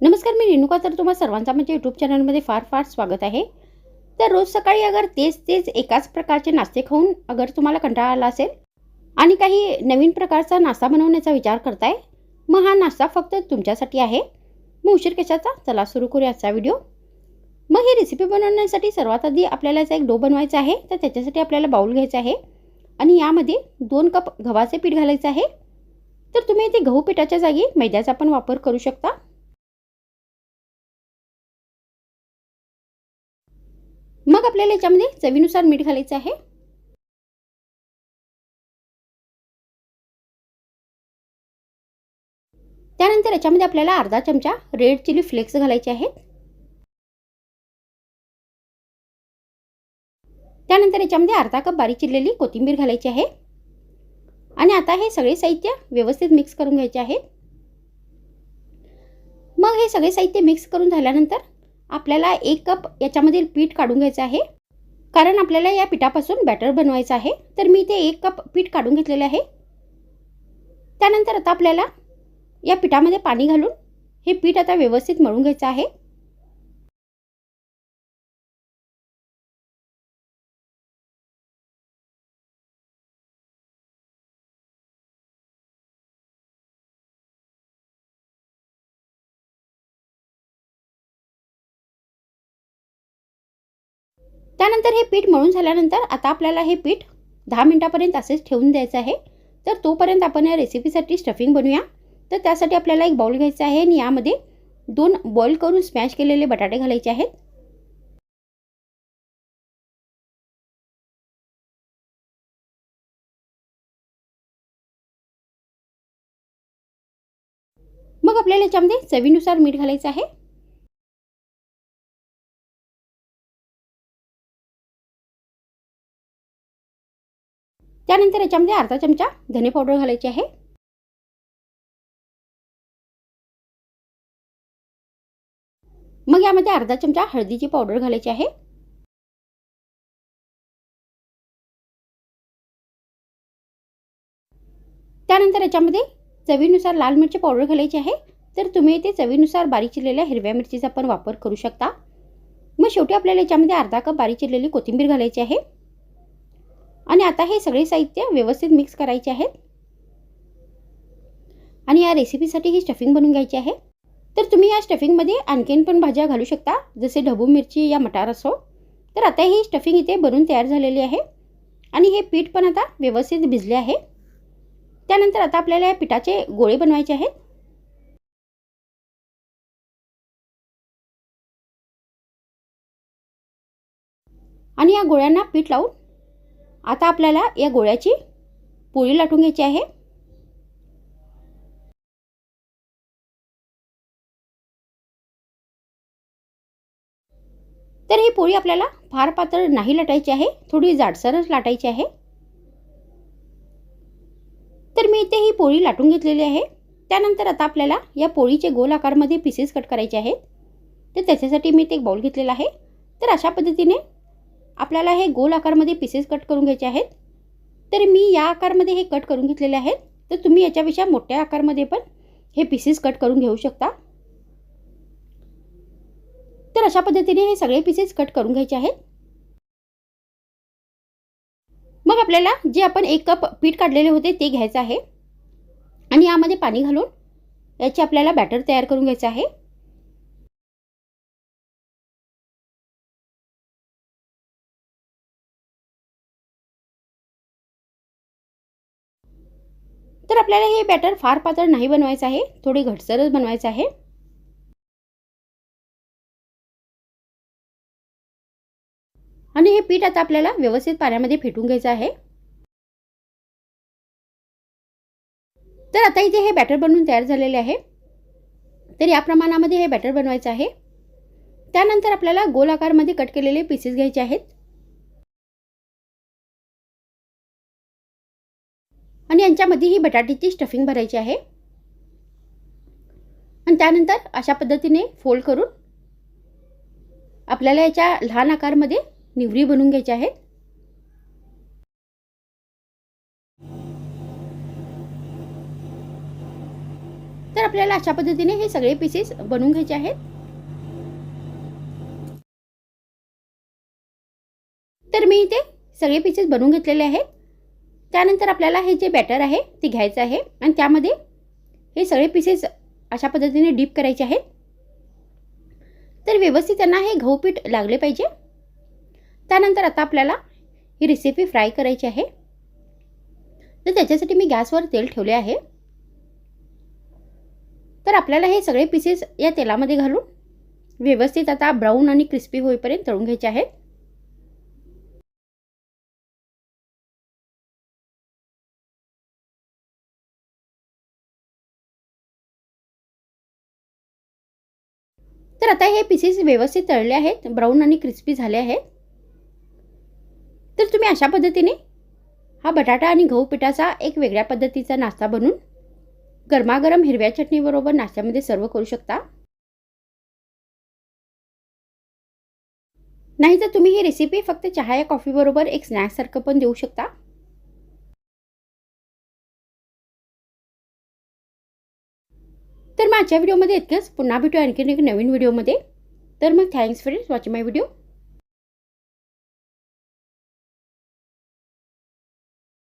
नमस्कार मी रेणुका. तर तुम्हा सर्वांचा माझ्या यूट्यूब चॅनलमध्ये फार फार स्वागत आहे. तर रोज सकाळी अगर तेच तेच एकाच प्रकारचे नाश्ते खाऊन अगर तुम्हाला कंटाळा आला असेल आणि काही नवीन प्रकारचा नाश्ता बनवण्याचा विचार करताय मग हा नाश्ता फक्त तुमच्यासाठी आहे. मग उशीर कशाचा? चला सुरू करूया आजचा व्हिडिओ मग ही रेसिपी बनवण्यासाठी सर्वात आधी आपल्याला याचा एक डो बनवायचा आहे. तर त्याच्यासाठी आपल्याला बाऊल घ्यायचा आहे. आणि यामध्ये दोन कप गव्हाचे पीठ घालायचं आहे. तर तुम्ही इथे गहू पिठाच्या जागी मैद्याचा पण वापर करू शकता. मग आपल्याला याच्यामध्ये चवीनुसार मीठ घालायचं आहे. त्यानंतर याच्यामध्ये आपल्याला अर्धा चमचा रेड चिली फ्लेक्स घालायचे आहेत. त्यानंतर याच्यामध्ये अर्धा कप बारीक चिरलेली कोथिंबीर घालायची आहे. आणि आता हे सगळे साहित्य व्यवस्थित मिक्स करून घ्यायचे आहे मग हे सगळे साहित्य मिक्स करून झाल्यानंतर आपल्याला एक कप याच्यामधील पीठ काढून घ्यायचं आहे. कारण आपल्याला या पिठापासून बॅटर बनवायचं आहे. तर मी ते एक कप पीठ काढून घेतलेलं आहे. त्यानंतर आता आपल्याला या पिठामध्ये पाणी घालून हे पीठ आता व्यवस्थित मळून घ्यायचं आहे. त्यानंतर हे पीठ मळून झाल्यानंतर आता आपल्याला हे पीठ दहा मिनटापर्यंत असेच ठेवून द्यायचं आहे. तर तोपर्यंत आपण या रेसिपीसाठी स्टफिंग बनवूया. तर त्यासाठी आपल्याला एक बाउल घ्यायचा आहे आणि यामध्ये दोन बॉईल करून स्मॅश केलेले बटाटे घालायचे आहेत. मग आपल्याला याच्यामध्ये चवीनुसार मीठ घालायचं आहे. त्यानंतर याच्यामध्ये अर्धा चमचा धने पावडर घालायची आहे. मग यामध्ये अर्धा चमचा हळदीची पावडर घालायची आहे. त्यानंतर याच्यामध्ये चवीनुसार लाल मिरची पावडर घालायची आहे. तर तुम्ही इथे चवीनुसार बारीक चिरलेल्या हिरव्या मिरचीचा पण वापर करू शकता. मग शेवटी आपल्याला याच्यामध्ये अर्धा कप बारीक चिरलेली कोथिंबीर घालायची आहे. आणि आता हे सगळे साहित्य व्यवस्थित मिक्स करायचे आहेत. आणि या रेसिपीसाठी ही स्टफिंग बनवून घ्यायची आहे. तर तुम्ही या स्टफिंगमध्ये आणखीन पण भाज्या घालू शकता जसे ढबू मिरची या मटार असो. तर आता ही स्टफिंग इथे बनून तयार झालेली आहे. आणि हे पीठ पण आता व्यवस्थित भिजले आहे. त्यानंतर आता आपल्याला या पिठाचे गोळे बनवायचे आहेत. आणि या गोळ्यांना पीठ लावून आता आपल्याला या गोळ्याची पोळी लाटून घ्यायची आहे. तर ही पोळी आपल्याला फार पातळ नाही लाटायची आहे थोडी जाडसरच लाटायची आहे. तर मी इथे ही पोळी लाटून घेतलेली आहे. त्यानंतर आता आपल्याला या पोळीचे गोल आकारमध्ये पीसेस कट करायचे आहेत. तर त्याच्यासाठी मी ते एक बाउल घेतलेला आहे. तर अशा पद्धतीने आपल्याला हे गोल आकारमध्ये पीसेस कट करून घ्यायचे आहेत. तर मी या आकारमध्ये हे कट करून घेतलेले आहेत. तर तुम्ही याच्यापेक्षा मोठ्या आकारमध्ये पण हे पीसेस कट करून घेऊ शकता. तर अशा पद्धतीने हे सगळे पीसेस कट करून घ्यायचे आहेत. मग आपल्याला जे आपण एक कप पीठ काढलेले होते ते घ्यायचं आहे. आणि यामध्ये पाणी घालून याचे आपल्याला बॅटर तयार करून घ्यायचं आहे. तर आपल्याला हे बॅटर फार पातळ नाही बनवायचं आहे. थोडी घटसरच बनवायचं आहे. आणि हे पीठ आता आपल्याला व्यवस्थित पाण्यामध्ये फेटून घ्यायचं आहे. तर आता इथे हे बॅटर बनवून तयार झालेले आहे. तर या प्रमाणामध्ये हे बॅटर बनवायचं आहे. त्यानंतर आपल्याला गोल आकारमध्ये कट केलेले पीसेस घ्यायचे आहेत. आणि यांच्यामध्ये ही बटाट्याची स्टफिंग भरायची आहे. आणि त्यानंतर अशा पद्धतीने फोल्ड करून आपल्याला याच्या लहान आकारमध्ये निवरी बनवून घ्यायच्या आहेत. तर आपल्याला अशा पद्धतीने हे सगळे पीसेस बनवून घ्यायचे आहेत. तर मी इथे सगळे पीसेस बनवून घेतलेले आहेत. त्यानंतर आपल्याला हे जे बॅटर आहे ते घ्यायचं आहे. आणि त्यामध्ये हे सगळे पीसेस अशा पद्धतीने डीप करायचे आहेत. तर व्यवस्थित त्यांना हे गहू पीठ लागले पाहिजे. त्यानंतर आता आपल्याला ही रेसिपी फ्राय करायची आहे. तर त्याच्यासाठी मी गॅसवर तेल ठेवले आहे. तर आपल्याला हे सगळे पीसेस या तेलामध्ये घालून व्यवस्थित आता ब्राऊन आणि क्रिस्पी होईपर्यंत तळून घ्यायचे आहेत. तर आता हे पीसेस व्यवस्थित तळले आहेत. ब्राऊन आणि क्रिस्पी झाले आहेत. तर तुम्ही अशा पद्धतीने हा बटाटा आणि गहू पिठाचा एक वेगळ्या पद्धतीचा नाश्ता बनवून गरमागरम हिरव्या चटणीबरोबर नाश्त्यामध्ये सर्व करू शकता. नाही तर तुम्ही ही रेसिपी फक्त चहा या कॉफीबरोबर एक स्नॅक्ससारखं पण देऊ शकता. तर माझ्या व्हिडिओमध्ये इतकंच. पुन्हा भेटू आणखीन एक नवीन व्हिडिओमध्ये. तर मग thanks friends watching my video